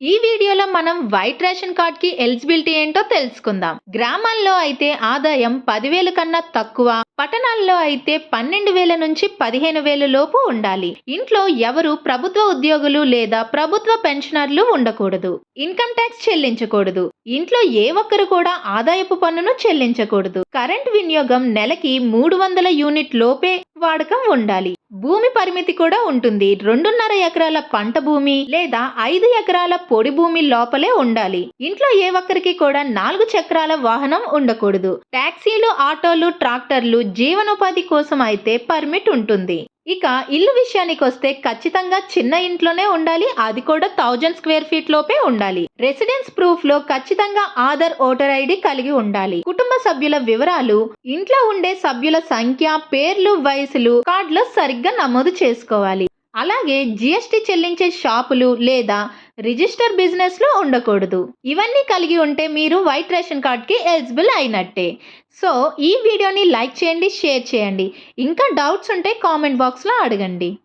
ఈ వీడియోలో మనం వైట్ రేషన్ కార్డ్కి ఎలిజిబిలిటీ ఏంటో తెలుసుకుందాం. గ్రామాల్లో అయితే ఆదాయం పదివేలు కన్నా తక్కువ పట్టణాల్లో అయితే పన్నెండు వేల నుంచి పదిహేను వేల లోపు ఉండాలి. ఇంట్లో ఎవరు ప్రభుత్వ ఉద్యోగులు లేదా ప్రభుత్వ పెన్షనర్లు ఉండకూడదు. ఇన్కమ్ ట్యాక్స్ చెల్లించకూడదు. ఇంట్లో ఏ ఒక్కరు కూడా ఆదాయపు పన్నును చెల్లించకూడదు. కరెంట్ వినియోగం నెలకి మూడు వందల యూనిట్ లోపే వాడకం ఉండాలి. భూమి పరిమితి కూడా ఉంటుంది. రెండున్నర ఎకరాల పంట భూమి లేదా ఐదు ఎకరాల పొడి భూమి లోపలే ఉండాలి. ఇంట్లో ఏ ఒక్కరికి కూడా నాలుగు చక్రాల వాహనం ఉండకూడదు. టాక్సీలు ఆటోలు ట్రాక్టర్లు జీవనోపాధి కోసం అయితే పర్మిట్ ఉంటుంది. ఇక ఇల్లు విషయానికి వస్తే ఖచ్చితంగా చిన్న ఇంట్లోనే ఉండాలి అది కూడా థౌజండ్ స్క్వేర్ ఫీట్ లోపే ఉండాలి. రెసిడెన్స్ ప్రూఫ్లో ఖచ్చితంగా ఆధార్ ఓటర్ ఐడి కలిగి ఉండాలి. కుటుంబ సభ్యుల వివరాలు ఇంట్లో ఉండే సభ్యుల సంఖ్య పేర్లు వయసులు కార్డులో సరిగ్గా నమోదు చేసుకోవాలి. అలాగే జిఎస్టి చెల్లించే షాపులు లేదా రిజిస్టర్ బిజినెస్లో ఉండకూడదు. ఇవన్నీ కలిగి ఉంటే మీరు వైట్ రేషన్ కార్డ్కి ఎలిజిబుల్ అయినట్టే. సో ఈ వీడియోని లైక్ చేయండి షేర్ చేయండి. ఇంకా డౌట్స్ ఉంటే కామెంట్ బాక్స్లో అడగండి.